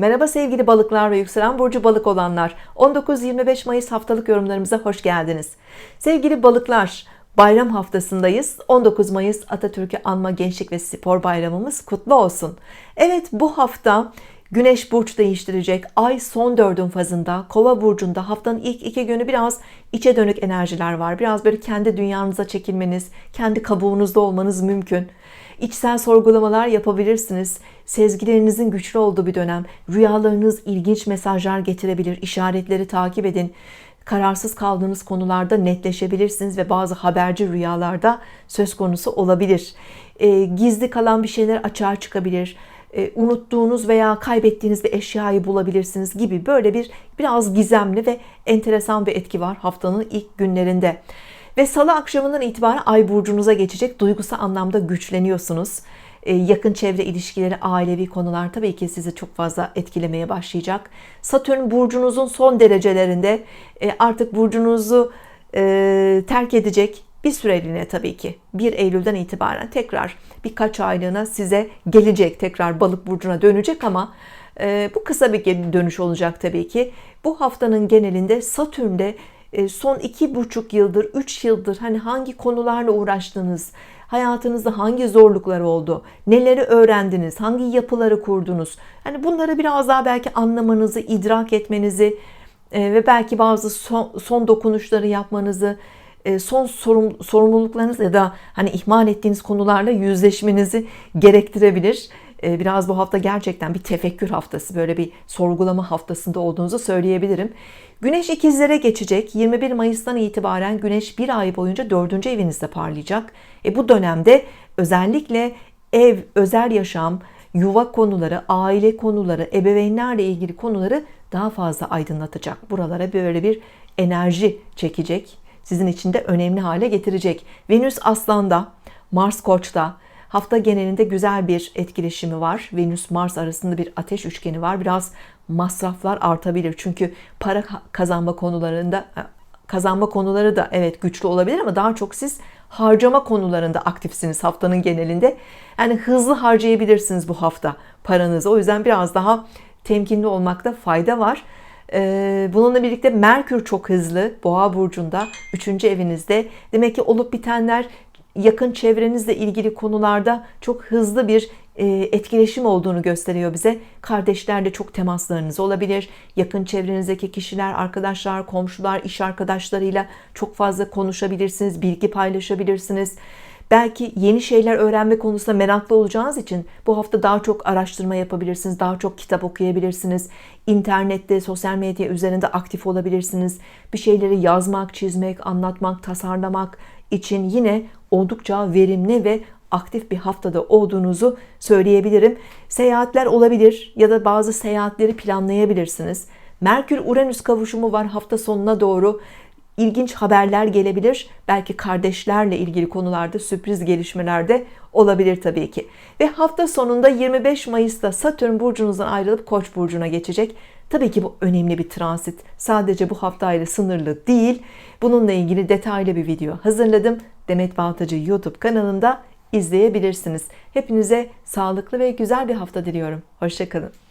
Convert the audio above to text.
Merhaba sevgili balıklar ve yükselen burcu balık olanlar. 19-25 Mayıs haftalık yorumlarımıza hoş geldiniz. Sevgili balıklar, bayram haftasındayız. 19 Mayıs Atatürk'ü anma gençlik ve spor bayramımız kutlu olsun. Evet bu hafta Güneş burç değiştirecek. Ay son dördün fazında. Kova burcunda haftanın ilk iki günü biraz içe dönük enerjiler var. Biraz böyle kendi dünyanıza çekilmeniz, kendi kabuğunuzda olmanız mümkün. İçsel sorgulamalar yapabilirsiniz. Sezgilerinizin güçlü olduğu bir dönem. Rüyalarınız ilginç mesajlar getirebilir. İşaretleri takip edin. Kararsız kaldığınız konularda netleşebilirsiniz ve bazı haberci rüyalarda söz konusu olabilir. E, gizli kalan bir şeyler açığa çıkabilir e, unuttuğunuz veya kaybettiğiniz bir eşyayı bulabilirsiniz gibi böyle bir biraz gizemli ve enteresan bir etki var haftanın ilk günlerinde. Ve salı akşamından itibaren ay burcunuza geçecek. Duygusal anlamda güçleniyorsunuz. E, yakın çevre ilişkileri, ailevi konular tabii ki sizi çok fazla etkilemeye başlayacak. Satürn burcunuzun son derecelerinde e, artık burcunuzu terk edecek bir süreliğine tabii ki 1 Eylül'den itibaren tekrar birkaç aylığına size gelecek tekrar balık burcuna dönecek ama e, bu kısa bir dönüş olacak tabii ki. Bu haftanın genelinde Satürn'de e, son iki buçuk yıldır, üç yıldır hani hangi konularla uğraştınız, hayatınızda hangi zorluklar oldu, neleri öğrendiniz, hangi yapıları kurdunuz. Hani bunları biraz daha belki anlamanızı, idrak etmenizi e, ve belki bazı son, son dokunuşları yapmanızı son sorum, sorumluluklarınız ya da hani ihmal ettiğiniz konularla yüzleşmenizi gerektirebilir. E, biraz bu hafta gerçekten bir tefekkür haftası, böyle bir sorgulama haftasında olduğunuzu söyleyebilirim. Güneş ikizlere geçecek. 21 Mayıs'tan itibaren Güneş bir ay boyunca dördüncü evinizde parlayacak. E bu dönemde özellikle ev, özel yaşam, yuva konuları, aile konuları, ebeveynlerle ilgili konuları daha fazla aydınlatacak. Buralara böyle bir enerji çekecek sizin için de önemli hale getirecek. Venüs Aslan'da, Mars Koç'ta hafta genelinde güzel bir etkileşimi var. Venüs Mars arasında bir ateş üçgeni var. Biraz masraflar artabilir. Çünkü para kazanma konularında kazanma konuları da evet güçlü olabilir ama daha çok siz harcama konularında aktifsiniz haftanın genelinde. Yani hızlı harcayabilirsiniz bu hafta paranızı. O yüzden biraz daha temkinli olmakta fayda var. Ee, bununla birlikte Merkür çok hızlı Boğa burcunda 3. evinizde. Demek ki olup bitenler yakın çevrenizle ilgili konularda çok hızlı bir e, etkileşim olduğunu gösteriyor bize. Kardeşlerle çok temaslarınız olabilir. Yakın çevrenizdeki kişiler, arkadaşlar, komşular, iş arkadaşlarıyla çok fazla konuşabilirsiniz, bilgi paylaşabilirsiniz. Belki yeni şeyler öğrenme konusunda meraklı olacağınız için bu hafta daha çok araştırma yapabilirsiniz, daha çok kitap okuyabilirsiniz. İnternette, sosyal medya üzerinde aktif olabilirsiniz. Bir şeyleri yazmak, çizmek, anlatmak, tasarlamak için yine oldukça verimli ve aktif bir haftada olduğunuzu söyleyebilirim. Seyahatler olabilir ya da bazı seyahatleri planlayabilirsiniz. Merkür-Uranüs kavuşumu var hafta sonuna doğru ilginç haberler gelebilir. Belki kardeşlerle ilgili konularda sürpriz gelişmeler de olabilir tabii ki. Ve hafta sonunda 25 Mayıs'ta Satürn burcunuzdan ayrılıp Koç burcuna geçecek. Tabii ki bu önemli bir transit. Sadece bu haftayla sınırlı değil. Bununla ilgili detaylı bir video hazırladım. Demet Baltacı YouTube kanalında izleyebilirsiniz. Hepinize sağlıklı ve güzel bir hafta diliyorum. Hoşçakalın.